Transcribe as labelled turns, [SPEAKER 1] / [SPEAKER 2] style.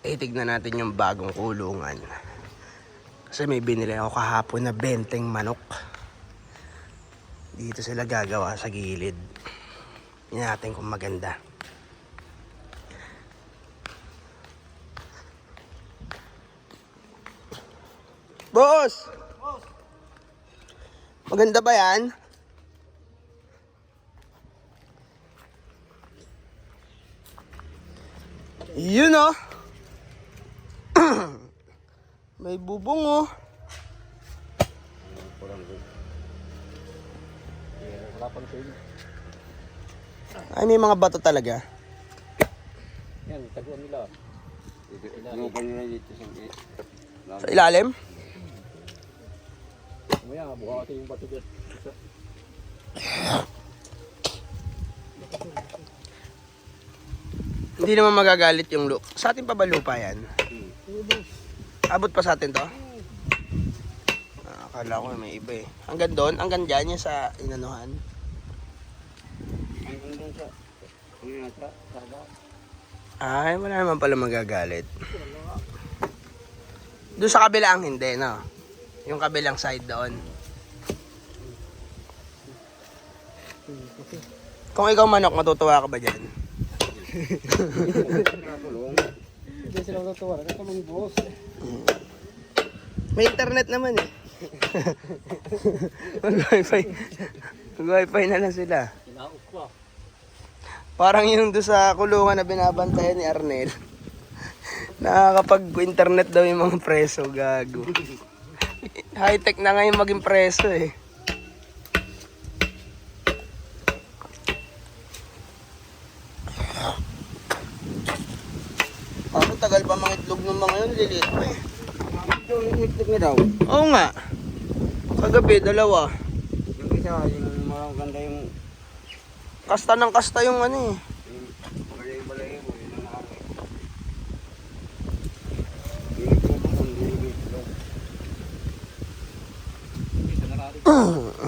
[SPEAKER 1] Itignan natin yung bagong kulungan. Kasi may binili ako kahapon na benteng manok. Dito sila gagawa sa gilid. Tingnan natin kung maganda. Boss! Maganda ba yan? Yun oh. May bubong oh. Ay, may mga bato talaga.
[SPEAKER 2] Yan, taguan nila.
[SPEAKER 3] Yung kanina dito sa
[SPEAKER 1] ilalim?
[SPEAKER 2] Mamaya, buhatin yung bato dyan.
[SPEAKER 1] Hindi naman magagalit yung lupa. Sa atin pa ba lupa yan? Abot pa sa atin to? Ah, akala ko may iba eh. Hanggang doon? Hanggang dyan yung sa inanuhan? Ay, wala naman pala magagalit. Doon sa kabila ang hindi, no? Yung kabilang side doon. Kung ikaw manok, matutuwa ka ba dyan?
[SPEAKER 2] Hindi sila matutuwa. Nagkakulong boss.
[SPEAKER 1] May internet naman eh. Mag-wifi. Mag-wifi na lang sila.
[SPEAKER 2] Pa.
[SPEAKER 1] Parang yung doon sa kulungan na binabantayan ni Arnel. Nakakapag-internet daw yung mga preso, gago. High-tech na ngayon maging preso eh. Ako tagal pa mga itlog ng mga yun, liliit pa eh.
[SPEAKER 3] Yung itlog na daw.
[SPEAKER 1] Oo nga. Kagabi, dalawa.
[SPEAKER 3] Yung isa, yung maganda yung...
[SPEAKER 1] Kasta ng kasta yung ano eh.
[SPEAKER 3] yung